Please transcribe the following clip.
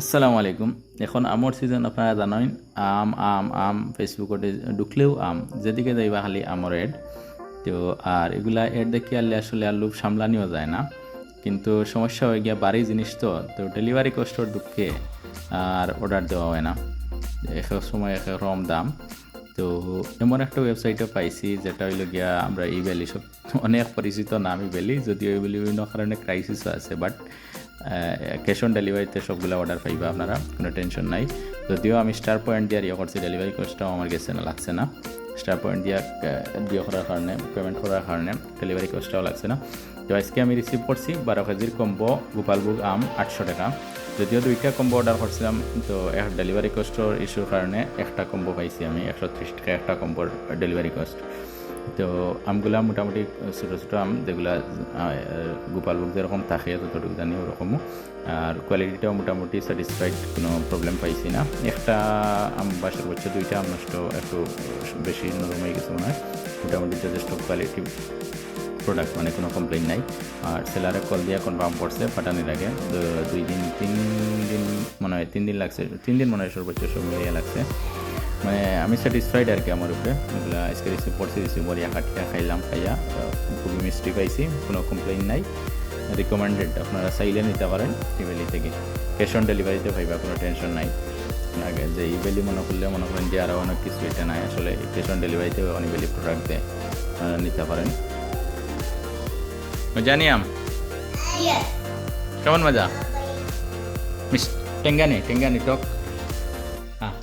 আসসালামু আলাইকুম। এখন আমর সিজন আপনারা জানেন, আম আম আম ফেসবুকতে ঢুকলেও আম, যেদিকে যাইবা খালি আমর এড তো আর এগুলা এড দেখি আনলে আসলে আর লোভ সামলানিও যায় না। কিন্তু সমস্যা হয়ে গিয়া বাড়ি জিনিস তো তো ডেলিভারি কষ্টর দুঃখে আর অর্ডার দেওয়া হয় না। এক সময় এক রকম দাম। তো এমন একটা ওয়েবসাইটও পাইছি, যেটা হইল গিয়া আমরা ইবেলি সব অনেক পরিচিত নাম ইবেলি যদিও ইবেলি বিভিন্ন কারণে ক্রাইসিসও আছে বাট ক্যাশ অন ডেলিভারিতে সবগুলো অর্ডার পাইবা আপনারা, কোনো টেনশন নাই। যদিও আমি স্টার পয়েন্ট দিয়ে ইয়ে করছি ডেলিভারি কস্টটাও আমার গেছে না লাগছে না। স্টার পয়েন্ট দিয়া দিয়ে করার কারণে পেমেন্ট করার কারণে ডেলিভারি কস্টটাও লাগছে না। তো আজকে আমি রিসিভ করছি বারো কেজির কম্বো গোপালভোগ আম আটশো টাকা। যদিও দুইটা কম্বো অর্ডার করছিলাম, তো ডেলিভারি কস্টর ইস্যুর কারণে একটা কম্বো পাইছি আমি, একশো ত্রিশ টাকা একটা কম্বোর ডেলিভারি কস্ট তো আমগুলা মোটামুটি ছোটো ছোটো আম, যেগুলা গোপালভোগ যেরকম থাকে ততটুকু জানি ওরকমও। আর কোয়ালিটিটাও মোটামুটি স্যাটিসফাইড কোনো প্রবলেম পাইছি না। একটা আম, বাসার বছর দুইটা আম নষ্ট, একটু বেশি নরম হয়ে গেছে মনে হয়। মোটামুটি যথেষ্ট কোয়ালিটি প্রোডাক্ট মানে কোনো কমপ্লেন নাই। আর সেলারে কল দিয়ে কনফার্ম করছে পাঠানির আগে। দু- দুই দিন, তিন দিন মনে হয়, তিন দিন লাগছে, তিন দিন মনে হয় সর্বোচ্চ সব লাগছে। মানে আমি স্যাটিসফাইড আর কি আমার উপরে। আজকে রিসিভ করছি রিসিভ করিয়া কাটিয়া খাইলাম খাইয়া খুবই মিষ্টি পাইছি কোনো কমপ্লেন নাই। রিকমেন্ডেড আপনারা চাইলে নিতে পারেন ইভেলি থেকে। ক্যাশ অন ডেলিভারিতে পাইবা কোনো টেনশন নাই। আগে যে ইভেলি মনে করলে মনে করেন যে আরও অনেক কিছু এটা নাই আসলে ক্যাশ অন ডেলিভারিতে অনিভেলি প্রোডাক্ট দেয় আপনারা নিতে পারেন। জানি আম কেমন মজা? মিস টেঙ্গানি টেঙ্গানি টক। হ্যাঁ